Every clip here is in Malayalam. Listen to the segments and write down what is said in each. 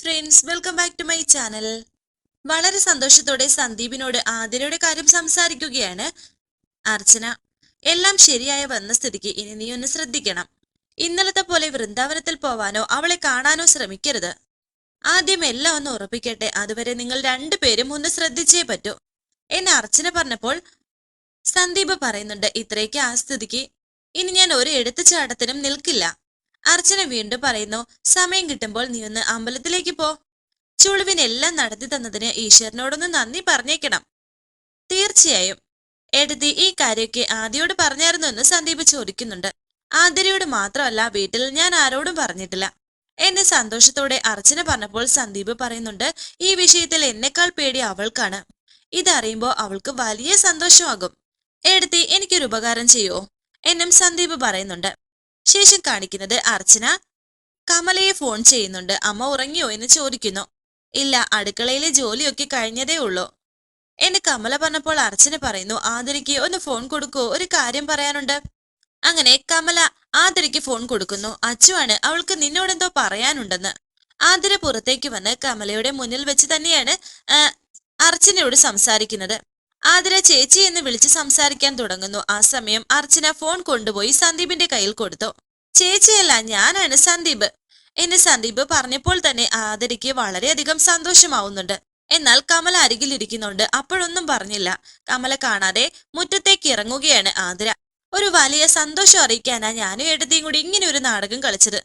Friends welcome back to my channel വളരെ സന്തോഷത്തോടെ സന്ദീപിനോട് ആതിരയുടെ കാര്യം സംസാരിക്കുകയാണ് അർച്ചന. എല്ലാം ശരിയായ വന്ന സ്ഥിതിക്ക് ഇനി നീ ഒന്ന് ശ്രദ്ധിക്കണം. ഇന്നലത്തെ പോലെ വൃന്ദാവനത്തിൽ പോവാനോ അവളെ കാണാനോ ശ്രമിക്കരുത്. ആദ്യം എല്ലാം ഒന്ന് ഉറപ്പിക്കട്ടെ. അതുവരെ നിങ്ങൾ രണ്ടുപേരും ഒന്ന് ശ്രദ്ധിച്ചേ പറ്റൂ. എന്ന് അർച്ചന പറഞ്ഞപ്പോൾ സന്ദീപ് പറയുന്നുണ്ട് ഇത്രയ്ക്ക് ആ സ്ഥിതിക്ക് ഇനി ഞാൻ ഒരു എടുത്തുചാട്ടത്തിനും നിൽക്കില്ല. അർച്ചന വീണ്ടും പറയുന്നു സമയം കിട്ടുമ്പോൾ നീ ഒന്ന് അമ്പലത്തിലേക്ക് പോ. ചുളുവിനെല്ലാം നടത്തി തന്നതിന് ഈശ്വരനോടൊന്ന് നന്ദി പറഞ്ഞേക്കണം. തീർച്ചയായും. എടുത്തി ഈ കാര്യമൊക്കെ ആദ്യയോട് പറഞ്ഞായിരുന്നു എന്ന് സന്ദീപ് ചോദിക്കുന്നുണ്ട്. ആതിരയോട് മാത്രമല്ല വീട്ടിൽ ഞാൻ ആരോടും പറഞ്ഞിട്ടില്ല. എന്നെ സന്തോഷത്തോടെ അർച്ചന പറഞ്ഞപ്പോൾ സന്ദീപ് പറയുന്നുണ്ട് ഈ വിഷയത്തിൽ എന്നെക്കാൾ പേടി അവൾക്കാണ്. ഇതറിയുമ്പോൾ അവൾക്ക് വലിയ സന്തോഷമാകും. എടുത്തി എനിക്കൊരു ഉപകാരം ചെയ്യോ? എന്നും സന്ദീപ് പറയുന്നുണ്ട്. ശേഷം കാണിക്കുന്നത് അർച്ചന കമലയെ ഫോൺ ചെയ്യുന്നുണ്ട്. അമ്മ ഉറങ്ങിയോ എന്ന് ചോദിക്കുന്നു. ഇല്ല അടുക്കളയിലെ ജോലിയൊക്കെ കഴിഞ്ഞതേ ഉള്ളൂ. എന്നെ കമല പറഞ്ഞപ്പോൾ അർച്ചന പറയുന്നു ആതിരയ്ക്ക് ഒന്ന് ഫോൺ കൊടുക്കൂ. ഒരു കാര്യം പറയാനുണ്ട്. അങ്ങനെ കമല ആതിരയ്ക്ക് ഫോൺ കൊടുക്കുന്നു. അച്ചുവാണ് അവൾക്ക് നിന്നോടെന്തോ പറയാനുണ്ടെന്ന്. ആതിര പുറത്തേക്ക് വന്ന് കമലയുടെ മുന്നിൽ വെച്ച് തന്നെയാണ് അർച്ചനയോട് സംസാരിക്കുന്നത്. ആതിര ചേച്ചി എന്ന് വിളിച്ച് സംസാരിക്കാൻ തുടങ്ങുന്നു. ആ സമയം അർച്ചന ഫോൺ കൊണ്ടുപോയി സന്ദീപിന്റെ കയ്യിൽ കൊടുത്തു. ചേച്ചിയല്ല ഞാനാണ് സന്ദീപ്. എന്നെ സന്ദീപ് പറഞ്ഞപ്പോൾ തന്നെ ആദരിക്ക് വളരെയധികം സന്തോഷമാവുന്നുണ്ട്. എന്നാൽ കമല അരികിലിരിക്കുന്നുണ്ട് അപ്പോഴൊന്നും പറഞ്ഞില്ല. കമല കാണാതെ മുറ്റത്തേക്ക് ഇറങ്ങുകയാണ് ആതിര. ഒരു വലിയ സന്തോഷം അറിയിക്കാനാ ഞാനും എടുത്തിയും കൂടി ഇങ്ങനെ ഒരു നാടകം കളിച്ചത്.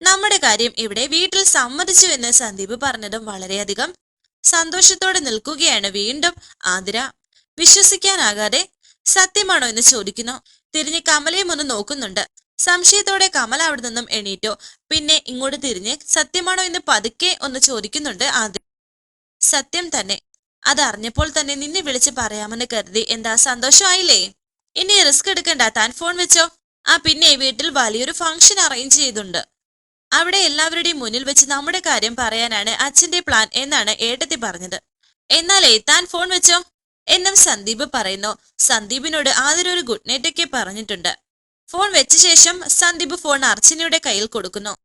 നമ്മുടെ കാര്യം ഇവിടെ വീട്ടിൽ സമ്മതിച്ചു എന്ന് സന്ദീപ് പറഞ്ഞതും വളരെയധികം സന്തോഷത്തോടെ നിൽക്കുകയാണ് വീണ്ടും ആതിര. വിശ്വസിക്കാനാകാതെ സത്യമാണോ എന്ന് ചോദിക്കുന്നു. തിരിഞ്ഞ് കമലയും ഒന്ന് നോക്കുന്നുണ്ട്. സംശയത്തോടെ കമൽ അവിടെ നിന്നും എണീറ്റു. പിന്നെ ഇങ്ങോട്ട് തിരിഞ്ഞ് സത്യമാണോ എന്ന് പതുക്കെ ഒന്ന് ചോദിക്കുന്നുണ്ട് ആദ്യം. സത്യം തന്നെ. അതറിഞ്ഞപ്പോൾ തന്നെ നിന്നെ വിളിച്ച് പറയാമെന്ന് കരുതി. എന്താ സന്തോഷമായില്ലേ? ഇനി റിസ്ക് എടുക്കണ്ട. താൻ ഫോൺ വെച്ചോ? ആ പിന്നെ വീട്ടിൽ വലിയൊരു ഫംഗ്ഷൻ അറേഞ്ച് ചെയ്തിട്ടുണ്ട് അവിടെ എല്ലാവരുടെയും മുന്നിൽ വെച്ച് നമ്മുടെ കാര്യം പറയാനാണ് അച്ഛന്റെ പ്ലാൻ എന്നാണ് ഏട്ടത്തി പറഞ്ഞത്. എന്നാലേ താൻ ഫോൺ വെച്ചോ? എന്നും സന്ദീപ് പറയുന്നു. സന്ദീപിനോട് ആദ്യം ഒരു ഗുഡ് നൈറ്റ് ഒക്കെ പറഞ്ഞിട്ടുണ്ട്. ഫോൺ വെച്ച ശേഷം സന്ദീപ് ഫോൺ അർച്ചനയുടെ കയ്യിൽ കൊടുക്കുന്നു.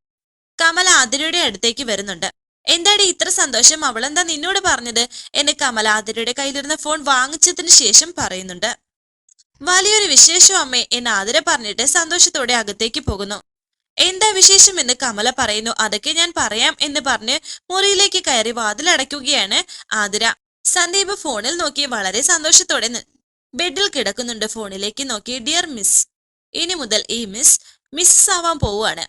കമല ആതിരയുടെ അടുത്തേക്ക് വരുന്നുണ്ട്. എന്താടി ഇത്ര സന്തോഷം? അവളെന്താ നിന്നോട് പറഞ്ഞത്? എന്ന് കമല ആതിരയുടെ കയ്യിലിരുന്ന ഫോൺ വാങ്ങിച്ചതിന് ശേഷം പറയുന്നുണ്ട്. വലിയൊരു വിശേഷം അമ്മേ എന്ന് ആതിര പറഞ്ഞിട്ട് സന്തോഷത്തോടെ അകത്തേക്ക് പോകുന്നു. എന്താ വിശേഷം? എന്ന് കമല പറയുന്നു. അതൊക്കെ ഞാൻ പറയാം എന്ന് പറഞ്ഞ് മുറിയിലേക്ക് കയറി വാതിലടയ്ക്കുകയാണ് ആതിര. സന്ദീപ് ഫോണിൽ നോക്കി വളരെ സന്തോഷത്തോടെ ബെഡിൽ കിടക്കുന്നുണ്ട്. ഫോണിലേക്ക് നോക്കി ഡിയർ മിസ് ഇനി മുതൽ ഈ മിസ് മിസ്സസ് ആവാൻ പോവുകയാണ്.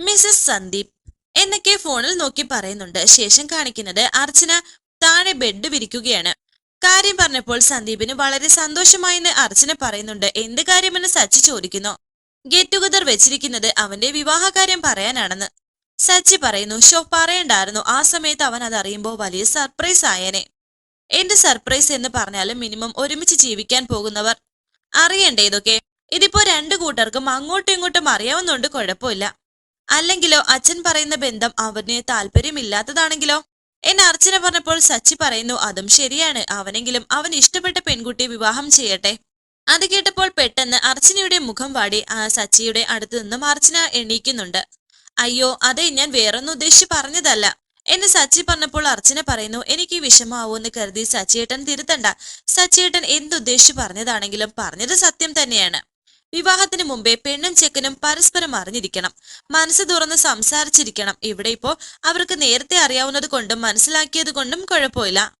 മിസ്സസ് സന്ദീപ് എന്നൊക്കെ ഫോണിൽ നോക്കി പറയുന്നുണ്ട്. ശേഷം കാണിക്കുന്നത് അർച്ചന താഴെ ബെഡ് വിരിക്കുകയാണ്. കാര്യം പറഞ്ഞപ്പോൾ സന്ദീപിന് വളരെ സന്തോഷമായെന്ന് അർച്ചന പറയുന്നുണ്ട്. എന്ത് കാര്യമെന്ന് സച്ചി ചോദിക്കുന്നു. ഗെറ്റ് ടുഗദർ വെച്ചിരിക്കുന്നത് അവന്റെ വിവാഹ വിവാഹകാര്യം പറയാനാണെന്ന് സച്ചി പറയുന്നു. ഷോ പറയണ്ടായിരുന്നു. ആ സമയത്ത് അവൻ അതറിയുമ്പോൾ വലിയ സർപ്രൈസ് ആയേനെ. എന്റെ സർപ്രൈസ് എന്ന് പറഞ്ഞാലും മിനിമം ഒരുമിച്ച് ജീവിക്കാൻ പോകുന്നവർ അറിയണ്ടേ ഇതൊക്കെ? ഇതിപ്പോ രണ്ടു കൂട്ടർക്കും അങ്ങോട്ടും ഇങ്ങോട്ടും അറിയാവുന്നതുകൊണ്ട് കുഴപ്പമില്ല. അല്ലെങ്കിലോ അച്ഛൻ പറയുന്ന ബന്ധം അവന് താല്പര്യമില്ലാത്തതാണെങ്കിലോ? എന്നെ അർച്ചന പറഞ്ഞപ്പോൾ സച്ചി പറയുന്നു അതും ശരിയാണ്. അവനെങ്കിലും അവൻ ഇഷ്ടപ്പെട്ട പെൺകുട്ടിയെ വിവാഹം ചെയ്യട്ടെ. അത് കേട്ടപ്പോൾ പെട്ടെന്ന് അർച്ചനയുടെ മുഖം വാടി ആ സച്ചിയുടെ അടുത്ത് നിന്നും അർച്ചന എണീക്കുന്നുണ്ട്. അയ്യോ അതെ ഞാൻ വേറൊന്നും ഉദ്ദേശിച്ച് പറഞ്ഞതല്ല. എന്ന് സച്ചി പറഞ്ഞപ്പോൾ അർച്ചന പറയുന്നു എനിക്ക് വിഷമാവൂന്ന് കരുതി സച്ചിയേട്ടൻ തിരുത്തണ്ട. സച്ചിയേട്ടൻ എന്തുദ്ദേശിച്ച് പറഞ്ഞതാണെങ്കിലും പറഞ്ഞത് സത്യം തന്നെയാണ്. വിവാഹത്തിന് മുമ്പേ പെണ്ണും ചെക്കനും പരസ്പരം അറിഞ്ഞിരിക്കണം. മനസ്സ് തുറന്ന് സംസാരിച്ചിരിക്കണം. ഇവിടെ ഇപ്പോ അവർക്ക് നേരത്തെ അറിയാവുന്നത് കൊണ്ടും മനസ്സിലാക്കിയത് കൊണ്ടും കുഴപ്പമില്ല.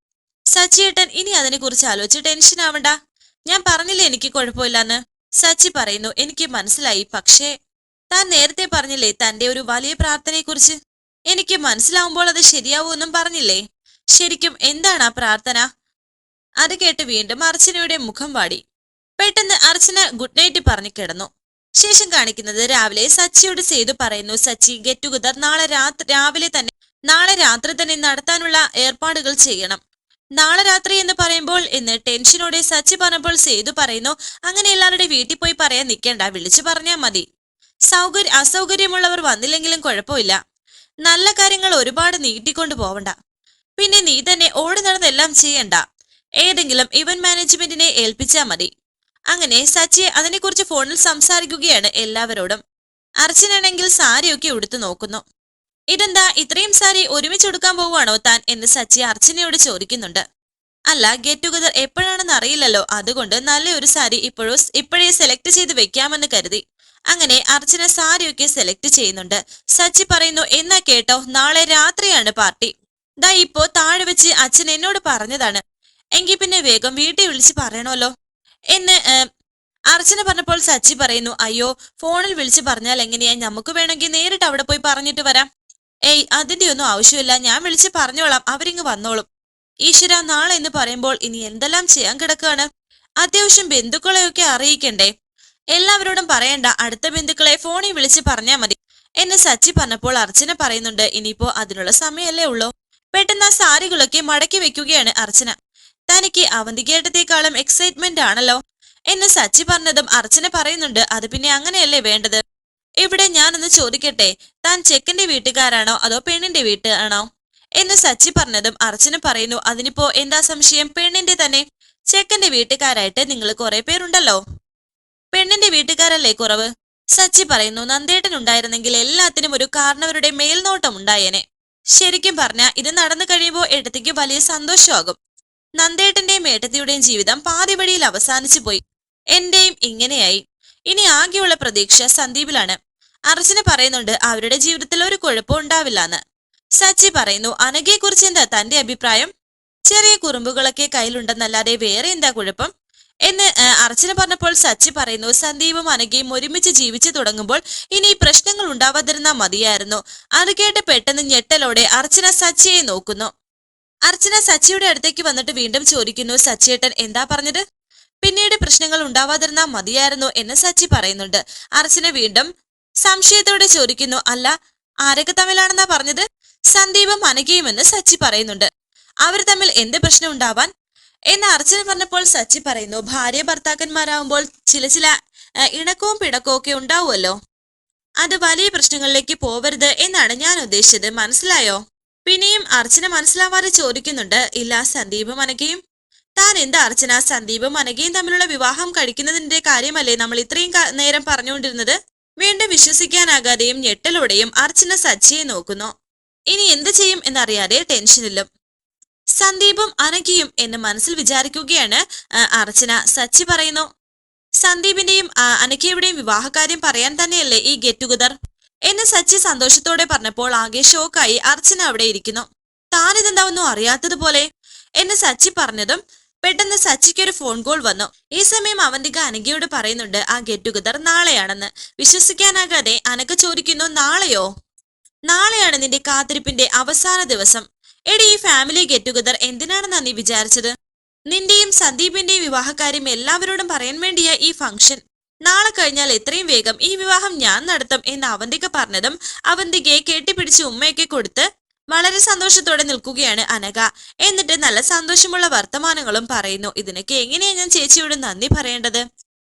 സച്ചിയേട്ടൻ ഇനി അതിനെക്കുറിച്ച് ആലോചിച്ച് ടെൻഷൻ ആവണ്ട. ഞാൻ പറഞ്ഞില്ലേ എനിക്ക് കുഴപ്പമില്ലാന്ന്? സച്ചി പറയുന്നു എനിക്ക് മനസ്സിലായി. പക്ഷേ താൻ നേരത്തെ പറഞ്ഞില്ലേ തന്റെ ഒരു വലിയ പ്രാർത്ഥനയെക്കുറിച്ച്? എനിക്ക് മനസ്സിലാവുമ്പോൾ അത് ശരിയാവുമെന്നും പറഞ്ഞില്ലേ? ശരിക്കും എന്താണ് ആ പ്രാർത്ഥന? അത് കേട്ട് വീണ്ടും അർച്ചനയുടെ മുഖം വാടി. പെട്ടെന്ന് അർച്ചന ഗുഡ് നൈറ്റ് പറഞ്ഞു കിടന്നു. ശേഷം കാണിക്കുന്നത് രാവിലെ സച്ചിയോട് സേതു പറയുന്നു സച്ചി ഗെറ്റ് ടുഗദർ നാളെ രാത്രി രാവിലെ തന്നെ നാളെ രാത്രി തന്നെ നടത്താനുള്ള ഏർപ്പാടുകൾ ചെയ്യണം. നാളെ രാത്രി എന്ന് പറയുമ്പോൾ എന്ന് ടെൻഷനോടെ സച്ചി പറഞ്ഞപ്പോൾ സേതു പറയുന്നു അങ്ങനെ എല്ലാവരുടെ വീട്ടിൽ പോയി പറയാൻ നിൽക്കേണ്ട വിളിച്ചു പറഞ്ഞാൽ മതി. സൗകര്യ അസൗകര്യമുള്ളവർ വന്നില്ലെങ്കിലും കുഴപ്പമില്ല. നല്ല കാര്യങ്ങൾ ഒരുപാട് നീട്ടിക്കൊണ്ടു പോവണ്ട. പിന്നെ നീ തന്നെ ഓടി നടന്നെല്ലാം ചെയ്യണ്ട. ഏതെങ്കിലും ഇവന്റ് മാനേജ്മെന്റിനെ ഏൽപ്പിച്ചാൽ മതി. അങ്ങനെ സച്ചി അതിനെക്കുറിച്ച് ഫോണിൽ സംസാരിക്കുകയാണ് എല്ലാവരോടും. അർച്ചനാണെങ്കിൽ സാരിയൊക്കെ ഉടുത്തു നോക്കുന്നു. ഇതെന്താ ഇത്രയും സാരി ഒരുമിച്ച് എടുക്കാൻ പോവുകയാണോ താൻ എന്ന് സച്ചി അർച്ചനയോട് ചോദിക്കുന്നുണ്ട്. അല്ല ഗെറ്റ് ടുഗദർ എപ്പോഴാണെന്ന് അറിയില്ലല്ലോ. അതുകൊണ്ട് നല്ലൊരു സാരി ഇപ്പോഴോ ഇപ്പോഴേ സെലക്ട് ചെയ്ത് വെക്കാമെന്ന് കരുതി. അങ്ങനെ അർച്ചന സാരിയൊക്കെ സെലക്ട് ചെയ്യുന്നുണ്ട്. സച്ചി പറയുന്നു എന്നാ കേട്ടോ നാളെ രാത്രിയാണ് പാർട്ടി. ദാ ഇപ്പോ താഴെ വെച്ച് അച്ഛൻ എന്നോട് പറഞ്ഞതാണ്. എങ്കിൽ പിന്നെ വേഗം വീട്ടിൽ വിളിച്ച് പറയണമല്ലോ. എന്ന് അർച്ചന പറഞ്ഞപ്പോൾ സച്ചി പറയുന്നു അയ്യോ ഫോണിൽ വിളിച്ച് പറഞ്ഞാൽ എങ്ങനെയാ? നമുക്ക് വേണമെങ്കിൽ നേരിട്ട് അവിടെ പോയി പറഞ്ഞിട്ട് വരാം. ഏയ് അതിന്റെ ഒന്നും ആവശ്യമില്ല. ഞാൻ വിളിച്ച് പറഞ്ഞോളാം. അവരിങ്ങ് വന്നോളും. ഈശ്വര നാളെ എന്ന് പറയുമ്പോൾ ഇനി എന്തെല്ലാം ചെയ്യാൻ കിടക്കുകയാണ് അത്യാവശ്യം ബന്ധുക്കളെയൊക്കെ അറിയിക്കണ്ടേ? എല്ലാവരോടും പറയണ്ട. അടുത്ത ബന്ധുക്കളെ ഫോണിൽ വിളിച്ച് പറഞ്ഞാൽ മതി. എന്ന് സച്ചി പറഞ്ഞപ്പോൾ അർച്ചന പറയുന്നുണ്ട് ഇനിയിപ്പോ അതിനുള്ള സമയമല്ലേ ഉള്ളൂ. പെട്ടെന്ന് ആ സാരികളൊക്കെ മടക്കി വെക്കുകയാണ് അർച്ചന. തനിക്ക് അവന്തികേട്ടത്തെക്കാളും എക്സൈറ്റ്മെന്റ് ആണല്ലോ. എന്ന് സച്ചി പറഞ്ഞതും അർച്ചന പറയുന്നുണ്ട് അത് പിന്നെ അങ്ങനെയല്ലേ വേണ്ടത്? ഇവിടെ ഞാനൊന്ന് ചോദിക്കട്ടെ താൻ ചെക്കന്റെ വീട്ടുകാരാണോ അതോ പെണ്ണിന്റെ വീട്ടാണോ? എന്ന് സച്ചി പറഞ്ഞതും അർച്ചന പറയുന്നു അതിനിപ്പോ എന്താ സംശയം? പെണ്ണിന്റെ തന്നെ. ചെക്കന്റെ വീട്ടുകാരായിട്ട് നിങ്ങൾ കുറെ പേരുണ്ടല്ലോ. പെണ്ണിന്റെ വീട്ടുകാരല്ലേ കുറവ്? സച്ചി പറയുന്നു നന്ദേട്ടൻ ഉണ്ടായിരുന്നെങ്കിൽ എല്ലാത്തിനും ഒരു കാരണവരുടെ മേൽനോട്ടം ഉണ്ടായേനെ. ശരിക്കും പറഞ്ഞ ഇത് നടന്നു കഴിയുമ്പോൾ എടുത്തേക്ക് വലിയ സന്തോഷമാകും. നന്ദേട്ടന്റെയും ഏട്ടത്തിയുടെയും ജീവിതം പാതിവഴിയിൽ അവസാനിച്ചു പോയി. എന്റെയും ഇങ്ങനെയായി. ഇനി ആകെയുള്ള പ്രതീക്ഷ സന്ദീപിലാണ്. അർച്ചന പറയുന്നുണ്ട് അവരുടെ ജീവിതത്തിൽ ഒരു കുഴപ്പം ഉണ്ടാവില്ലെന്ന്. സച്ചി പറയുന്നു അനഘയെ കുറിച്ച് എന്താ തന്റെ അഭിപ്രായം? ചെറിയ കുറുമ്പുകളൊക്കെ കയ്യിലുണ്ടെന്നല്ലാതെ വേറെ എന്താ കുഴപ്പം? എന്ന് അർച്ചന പറഞ്ഞപ്പോൾ സച്ചി പറയുന്നു സന്ദീപും അനഘയും ഒരുമിച്ച് ജീവിച്ചു തുടങ്ങുമ്പോൾ ഇനി പ്രശ്നങ്ങൾ ഉണ്ടാവാതിരുന്ന മതിയായിരുന്നു. അത് കേട്ട് പെട്ടെന്ന് ഞെട്ടലോടെ അർച്ചന സച്ചിയെ നോക്കുന്നു. അർച്ചന സച്ചിയുടെ അടുത്തേക്ക് വന്നിട്ട് വീണ്ടും ചോദിക്കുന്നു സച്ചിയേട്ടൻ എന്താ പറഞ്ഞത്? പിന്നീട് പ്രശ്നങ്ങൾ ഉണ്ടാവാതിരുന്നാ മതിയായിരുന്നു എന്ന് സച്ചി പറയുന്നുണ്ട്. അർച്ചന വീണ്ടും സംശയത്തോടെ ചോദിക്കുന്നു അല്ല ആരൊക്കെ തമ്മിലാണെന്നാ പറഞ്ഞത്? സന്ദീപും അനഘയുമെന്ന് സച്ചി പറയുന്നുണ്ട്. അവർ തമ്മിൽ എന്ത് പ്രശ്നം ഉണ്ടാവാൻ? എന്ന് അർച്ചന പറഞ്ഞപ്പോൾ സച്ചി പറയുന്നു ഭാര്യ ഭർത്താക്കന്മാരാകുമ്പോൾ ചില ചില ഇണക്കവും പിടക്കവും ഒക്കെ ഉണ്ടാവുമല്ലോ. അത് വലിയ പ്രശ്നങ്ങളിലേക്ക് പോവരുത് എന്നാണ് ഞാൻ ഉദ്ദേശിച്ചത്. മനസ്സിലായോ? പിന്നെയും അർച്ചന മനസ്സിലാവാതെ ചോദിക്കുന്നുണ്ട് ഇല്ല സന്ദീപ് മനകയും താൻ എന്താ അർച്ചന? സന്ദീപും അനഘയും തമ്മിലുള്ള വിവാഹം കഴിക്കുന്നതിന്റെ കാര്യമല്ലേ നമ്മൾ ഇത്രയും നേരം പറഞ്ഞുകൊണ്ടിരുന്നത്? വീണ്ടും വിശ്വസിക്കാനാകാതെയും ഞെട്ടലോടെയും അർച്ചന സജ്ജിയെ നോക്കുന്നു. ഇനി എന്ത് ചെയ്യും എന്നറിയാതെ ടെൻഷനിലും സന്ദീപും അനഘയും എന്ന് മനസ്സിൽ വിചാരിക്കുകയാണ് അർച്ചന. സച്ചി പറയുന്നു സന്ദീപിന്റെയും അനക്കിയുടെയും വിവാഹകാര്യം പറയാൻ തന്നെയല്ലേ ഈ ഗെറ്റ് ടുഗദർ? എന്ന് സച്ചി സന്തോഷത്തോടെ പറഞ്ഞപ്പോൾ ആകെ ഷോക്കായി അർച്ചന അവിടെ ഇരിക്കുന്നു. താനിതെന്താ ഒന്നും അറിയാത്തതുപോലെ? എന്ന് സച്ചി പറഞ്ഞതും പെട്ടെന്ന് സച്ചിക്ക് ഒരു ഫോൺ കോൾ വന്നു. ഈ സമയം അവന്തിക അനഘയോട് പറയുന്നുണ്ട് ആ ഗെറ്റ് ടുഗദർ നാളെയാണെന്ന്. വിശ്വസിക്കാനാകാതെ അനഘ ചോദിക്കുന്നു നാളെയോ? നാളെയാണ് നിന്റെ കാത്തിരിപ്പിന്റെ അവസാന ദിവസം. എടി ഈ ഫാമിലി ഗെറ്റ് ടുഗദർ എന്തിനാണെന്നാ നീ വിചാരിച്ചത്? നിന്റെയും സന്ദീപിന്റെയും വിവാഹകാര്യം എല്ലാവരോടും പറയാൻ വേണ്ടിയ ഈ ഫംഗ്ഷൻ നാളെ കഴിഞ്ഞാൽ എത്രയും വേഗം ഈ വിവാഹം ഞാൻ നടത്തും എന്ന് അവന്തിക പറഞ്ഞതും അവന്തികയെ കെട്ടിപ്പിടിച്ച് ഉമ്മയൊക്കെ കൊടുത്ത് വളരെ സന്തോഷത്തോടെ നിൽക്കുകയാണ് അനക എന്നിട്ട് നല്ല സന്തോഷമുള്ള വർത്തമാനങ്ങളും പറയുന്നു. ഇതിനൊക്കെ എങ്ങനെയാ ഞാൻ ചേച്ചിയോട് നന്ദി പറയേണ്ടത്?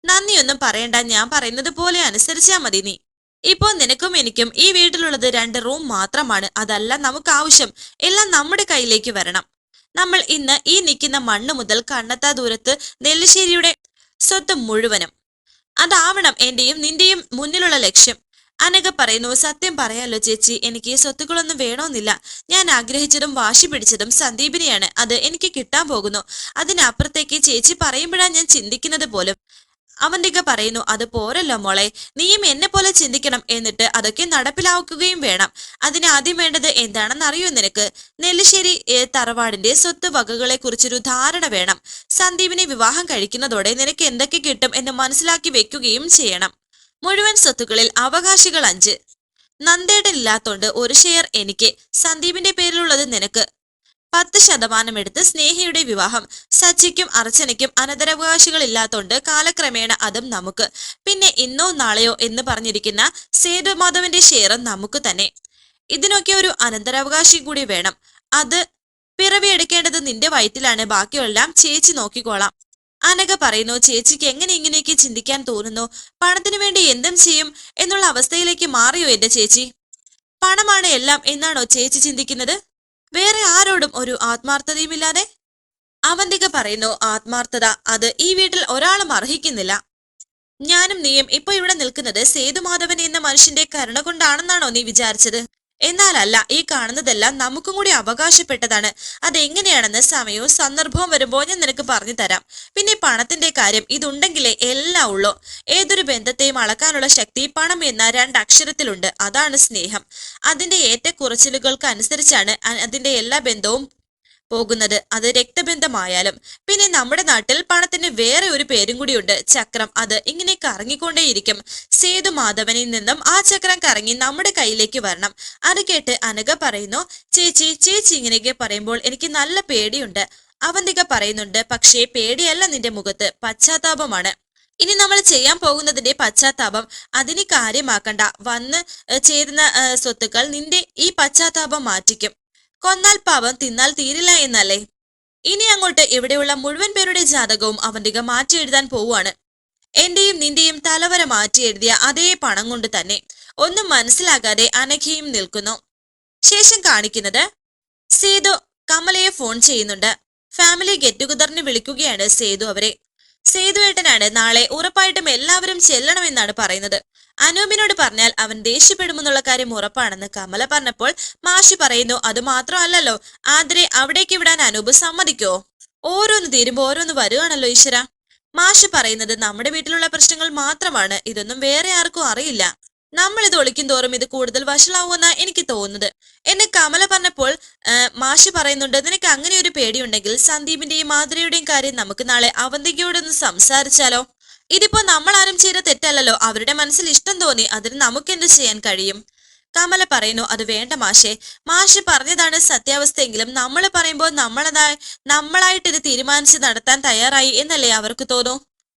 നന്ദിയൊന്നും പറയണ്ട. ഞാൻ പറയുന്നത് പോലെ അനുസരിച്ചാ മതി നീ. ഇപ്പോ നിനക്കും എനിക്കും ഈ വീട്ടിലുള്ളത് രണ്ട് റൂം മാത്രമാണ്. അതല്ല നമുക്ക് ആവശ്യം എല്ലാം നമ്മുടെ കയ്യിലേക്ക് വരണം. നമ്മൾ ഇന്ന് ഈ നിൽക്കുന്ന മണ്ണ് മുതൽ കണ്ണത്താ ദൂരത്ത് നെല്ലിശ്ശേരിയുടെ സ്വത്ത് മുഴുവനും അതാവണം എന്റെയും നിന്റെയും മുന്നിലുള്ള ലക്ഷ്യം. അനഘ പറയുന്നു സത്യം പറയാലോ ചേച്ചി എനിക്ക് സ്വത്തുക്കളൊന്നും വേണമെന്നില്ല ഞാൻ ആഗ്രഹിച്ചതും വാശി പിടിച്ചതും സന്ദീപിനെയാണ്. അത് എനിക്ക് കിട്ടാൻ പോകുന്നു. അതിനപ്പുറത്തേക്ക് ചേച്ചി പറയുമ്പോഴാണ് ഞാൻ ചിന്തിക്കുന്നത് പോലും. അവന്തിക പറയുന്നു അത് പോരല്ലോ മോളെ നീയും എന്നെ പോലെ ചിന്തിക്കണം എന്നിട്ട് അതൊക്കെ നടപ്പിലാക്കുകയും വേണം. അതിന് ആദ്യം വേണ്ടത് എന്താണെന്ന് അറിയൂ നിനക്ക്? നെല്ലിശ്ശേരി തറവാടിന്റെ സ്വത്ത് വകകളെ കുറിച്ചൊരു ധാരണ വേണം. സന്ദീപിനെ വിവാഹം കഴിക്കുന്നതോടെ നിനക്ക് എന്തൊക്കെ കിട്ടും എന്ന് മനസ്സിലാക്കി വെക്കുകയും ചെയ്യണം. മുഴുവൻ സ്വത്തുക്കളിൽ അവകാശികൾ അഞ്ച്. നന്ദേടൻ ഇല്ലാത്തോണ്ട് ഒരു ഷെയർ എനിക്ക്. സന്ദീപിന്റെ പേരിലുള്ളത് നിനക്ക്. പത്ത് ശതമാനം എടുത്ത് സ്നേഹയുടെ വിവാഹം. സച്ചിക്കും അർച്ചനയ്ക്കും അനന്തരാവകാശികൾ ഇല്ലാത്തോണ്ട് കാലക്രമേണ അതും നമുക്ക്. പിന്നെ ഇന്നോ നാളെയോ എന്ന് പറഞ്ഞിരിക്കുന്ന സേതുമാധവന്റെ ഷെയറും നമുക്ക് തന്നെ. ഇതിനൊക്കെ ഒരു അനന്തരാവകാശി കൂടി വേണം. അത് പിറവി എടുക്കേണ്ടത് നിന്റെ വയറ്റിലാണ്. ബാക്കിയെല്ലാം ചേച്ചി നോക്കിക്കോളാം. അനഘ പറയുന്നു ചേച്ചിക്ക് എങ്ങനെ ഇങ്ങനെയൊക്കെ ചിന്തിക്കാൻ തോന്നുന്നു? പണത്തിനു വേണ്ടി എന്തും ചെയ്യും എന്നുള്ള അവസ്ഥയിലേക്ക് മാറിയോ എന്റെ ചേച്ചി? പണമാണ് എല്ലാം എന്നാണോ ചേച്ചി ചിന്തിക്കുന്നത്? വേറെ ആരോടും ഒരു ആത്മാർത്ഥതയുമില്ലാതെ അവന്തിക പറയുന്നു ആത്മാർത്ഥത അത് ഈ വീട്ടിൽ ഒരാളും അർഹിക്കുന്നില്ല. ഞാനും നീയും ഇപ്പൊ ഇവിടെ നിൽക്കുന്നത് സേതുമാധവൻ എന്ന മനുഷ്യന്റെ കരുണ കൊണ്ടാണെന്നാണോ നീ വിചാരിച്ചത്? എന്നാലല്ല ഈ കാണുന്നതെല്ലാം നമുക്കും കൂടി അവകാശപ്പെട്ടതാണ്. അതെങ്ങനെയാണെന്ന് സമയവും സന്ദർഭവും വരുമ്പോൾ ഞാൻ നിനക്ക് പറഞ്ഞു തരാം. പിന്നെ പണത്തിന്റെ കാര്യം ഇതുണ്ടെങ്കിലേ എല്ലാം ഉള്ളൂ. ഏതൊരു ബന്ധത്തെയും അളക്കാനുള്ള ശക്തി പണം എന്ന രണ്ടക്ഷരത്തിലുണ്ട്. അതാണ് സ്നേഹം. അതിന്റെ ഏറ്റക്കുറച്ചിലുകൾക്ക് അനുസരിച്ചാണ് അതിന്റെ എല്ലാ ബന്ധവും പോകുന്നത്. അത് രക്തബന്ധമായാലും. പിന്നെ നമ്മുടെ നാട്ടിൽ പണത്തിന് വേറെ ഒരു പേരും കൂടിയുണ്ട് ചക്രം. അത് ഇങ്ങനെ കറങ്ങിക്കൊണ്ടേയിരിക്കും. സേതു മാധവനിൽ നിന്നും ആ ചക്രം കറങ്ങി നമ്മുടെ കയ്യിലേക്ക് വരണം. അത് കേട്ട് അനഘ പറയുന്നു ചേച്ചി ചേച്ചി ഇങ്ങനെയൊക്കെ പറയുമ്പോൾ എനിക്ക് നല്ല പേടിയുണ്ട് അവന്തിക പറയുന്നുണ്ട് പക്ഷേ പേടിയല്ല നിന്റെ മുഖത്ത്. പശ്ചാത്താപമാണ്. ഇനി നമ്മൾ ചെയ്യാൻ പോകുന്നതിന്റെ പശ്ചാത്താപം അതിന് കാര്യമാക്കണ്ട. വന്ന് ചേരുന്ന സ്വത്തുക്കൾ നിന്റെ ഈ പശ്ചാത്താപം മാറ്റിക്കും. കൊന്നാൽ പാവം തിന്നാൽ തീരില്ല എന്നല്ലേ? ഇനി അങ്ങോട്ട് ഇവിടെയുള്ള മുഴുവൻ പേരുടെ ജാതകവും അവന്തിക മാറ്റി എഴുതാൻ പോവുകയാണ്. എന്റെയും നിന്റെയും തലവര മാറ്റി എഴുതിയ അതേ പണം കൊണ്ട് തന്നെ ഒന്നും മനസ്സിലാകാതെ അനഘയും നിൽക്കുന്നു. ശേഷം കാണിക്കുന്നത് സേതു കമലയെ ഫോൺ ചെയ്യുന്നുണ്ട്. ഫാമിലി ഗെറ്റ് ടുഗദറിന് വിളിക്കുകയാണ് സേതു അവരെ. സേതുവേട്ടനാണ് നാളെ ഉറപ്പായിട്ടും എല്ലാവരും ചെല്ലണമെന്നാണ് പറയുന്നത്. അനൂപിനോട് പറഞ്ഞാൽ അവൻ ദേഷ്യപ്പെടുമെന്നുള്ള കാര്യം ഉറപ്പാണെന്ന് കമല പറഞ്ഞപ്പോൾ മാഷി പറയുന്നു അത് മാത്രമല്ലല്ലോ. ആതിരെ അവിടേക്ക് വിടാൻ അനൂപ് സമ്മതിക്കോ? ഓരോന്ന് തീരുമ്പോ ഓരോന്ന് വരുവാണല്ലോ ഈശ്വര. മാഷി പറയുന്നത് നമ്മുടെ വീട്ടിലുള്ള പ്രശ്നങ്ങൾ മാത്രമാണ്. ഇതൊന്നും വേറെ ആർക്കും അറിയില്ല. നമ്മൾ ഇത് ഒളിക്കും തോറും ഇത് കൂടുതൽ വഷളാവുമെന്ന എനിക്ക് തോന്നുന്നത്. എന്നെ കമല പറഞ്ഞപ്പോൾ മാഷി പറയുന്നുണ്ട് നിനക്ക് അങ്ങനെ ഒരു പേടിയുണ്ടെങ്കിൽ സന്ദീപിന്റെയും മാധുരയുടെയും കാര്യം നമുക്ക് നാളെ അവന്തികയോടൊന്ന് സംസാരിച്ചാലോ? ഇതിപ്പോ നമ്മൾ ആരും ചെയ്ത തെറ്റല്ലല്ലോ. അവരുടെ മനസ്സിൽ ഇഷ്ടം തോന്നി. അതിന് നമുക്ക് എന്ത് ചെയ്യാൻ കഴിയും? കമല പറയുന്നു അത് വേണ്ട മാഷെ. മാഷ് പറഞ്ഞതാണ് സത്യാവസ്ഥയെങ്കിലും നമ്മൾ പറയുമ്പോൾ നമ്മളതായി നമ്മളായിട്ട് ഇത് തീരുമാനിച്ച് നടത്താൻ തയ്യാറായി എന്നല്ലേ അവർക്ക് തോന്നൂ?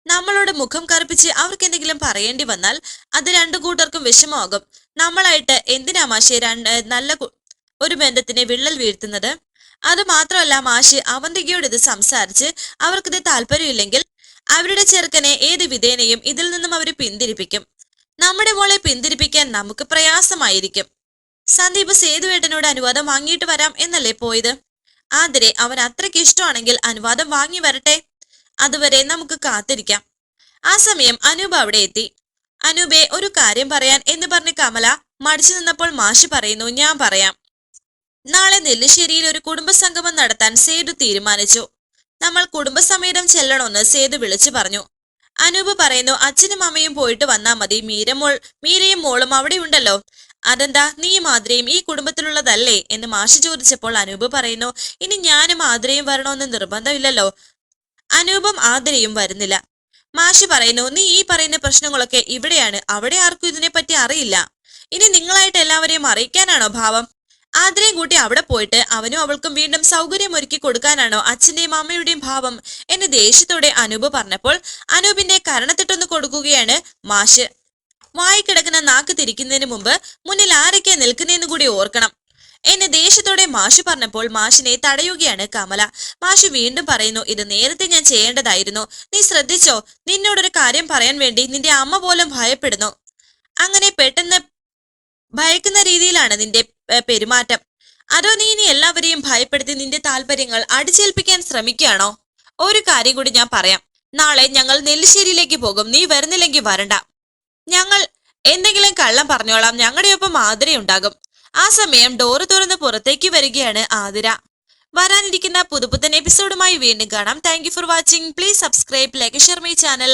നമ്മളോട് മുഖം കറുപ്പിച്ച് അവർക്ക് എന്തെങ്കിലും പറയേണ്ടി വന്നാൽ അത് രണ്ടു കൂട്ടർക്കും വിഷമമാകും. നമ്മളായിട്ട് എന്തിനാ മാഷെ രണ്ട് നല്ല ഒരു ബന്ധത്തിനെ വിള്ളൽ വീഴ്ത്തുന്നത്? അത് മാത്രമല്ല മാഷി അവന്തികയോട് ഇത് സംസാരിച്ച് അവർക്കിത് താല്പര്യമില്ലെങ്കിൽ അവരുടെ ചെറുക്കനെ ഏത് വിധേനയും ഇതിൽ നിന്നും അവർ പിന്തിരിപ്പിക്കും. നമ്മുടെ മോളെ പിന്തിരിപ്പിക്കാൻ നമുക്ക് പ്രയാസമായിരിക്കും. സന്ദീപ് സേതുവേട്ടനോട് അനുവാദം വാങ്ങിയിട്ട് വരാം എന്നല്ലേ പോയത്? ആതിരെ അവൻ അത്രയ്ക്ക് ഇഷ്ടമാണെങ്കിൽ അനുവാദം വാങ്ങി വരട്ടെ. അതുവരെ നമുക്ക് കാത്തിരിക്കാം. ആ സമയം അനൂപ് അവിടെ എത്തി. അനൂപെ ഒരു കാര്യം പറയാൻ എന്ന് പറഞ്ഞ് കമല മടിച്ചു നിന്നപ്പോൾ മാഷി പറയുന്നു ഞാൻ പറയാം. നാളെ നെല്ലിശ്ശേരിയിൽ ഒരു കുടുംബസംഗമം നടത്താൻ സേതു തീരുമാനിച്ചു. നമ്മൾ കുടുംബസമേതം ചെല്ലണമെന്ന് സേതു വിളിച്ചു പറഞ്ഞു. അനൂപ് പറയുന്നു അച്ഛനും അമ്മയും പോയിട്ട് വന്നാ മതി. മീരമോൾ മീരയും മോളും അവിടെ ഉണ്ടല്ലോ. അതെന്താ? നീ മാതിരയും ഈ കുടുംബത്തിലുള്ളതല്ലേ? എന്ന് മാഷി ചോദിച്ചപ്പോൾ അനൂപ് പറയുന്നു ഇനി ഞാനും ആതിരയും വരണമെന്ന് നിർബന്ധമില്ലല്ലോ. അനൂപും ആതിരയും വരുന്നില്ല. മാഷി പറയുന്നു നീ ഈ പറയുന്ന പ്രശ്നങ്ങളൊക്കെ ഇവിടെയാണ്. അവിടെ ആർക്കും ഇതിനെപ്പറ്റി അറിയില്ല. ഇനി നിങ്ങളായിട്ട് എല്ലാവരെയും അറിയിക്കാനാണോ ഭാവം? ആതിരയും കൂട്ടി അവിടെ പോയിട്ട് അവനും അവൾക്കും വീണ്ടും സൗകര്യം ഒരുക്കി കൊടുക്കാനാണോ അച്ഛന്റെയും അമ്മയുടെയും ഭാവം എന്ന് ദേഷ്യത്തോടെ അനൂപ് പറഞ്ഞപ്പോൾ അനൂപിന്റെ കരണത്തിട്ടൊന്ന് കൊടുക്കുകയാണ് മാഷ്. വായി കിടക്കുന്ന നാക്ക് തിരിക്കുന്നതിന് മുമ്പ് മുന്നിൽ ആരൊക്കെയാ നിൽക്കുന്നതെന്ന് കൂടി ഓർക്കണം എന്നെ ദേഷ്യത്തോടെ മാഷ് പറഞ്ഞപ്പോൾ മാഷിനെ തടയുകയാണ് കമല. മാഷ് വീണ്ടും പറയുന്നു ഇത് നേരത്തെ ഞാൻ ചെയ്യേണ്ടതായിരുന്നു. നീ ശ്രദ്ധിച്ചോ? നിന്നോടൊരു കാര്യം പറയാൻ വേണ്ടി നിന്റെ അമ്മ പോലും ഭയപ്പെടുന്നു. അങ്ങനെ പെട്ടെന്ന് ഭയക്കുന്ന രീതിയിലാണ് നിന്റെ പെരുമാറ്റം. അതോ നീ ഇനി എല്ലാവരെയും ഭയപ്പെടുത്തി നിന്റെ താല്പര്യങ്ങൾ അടിച്ചേൽപ്പിക്കാൻ ശ്രമിക്കുകയാണോ? ഒരു കാര്യം കൂടി ഞാൻ പറയാം. നാളെ ഞങ്ങൾ നെല്ലിശ്ശേരിയിലേക്ക് പോകും. നീ വരുന്നില്ലെങ്കിൽ വരണ്ട. ഞങ്ങൾ എന്തെങ്കിലും കള്ളം പറഞ്ഞോളാം. ഞങ്ങളുടെ ഒപ്പം ആതിര ഉണ്ടാകും. ആ സമയം ഡോറ് തുറന്ന് പുറത്തേക്ക് വരികയാണ് ആതിര. വരാനിരിക്കുന്ന പുതുപുത്തൻ എപ്പിസോഡുമായി വീണ്ടും കാണാം. Thank for watching please subscribe like share my channel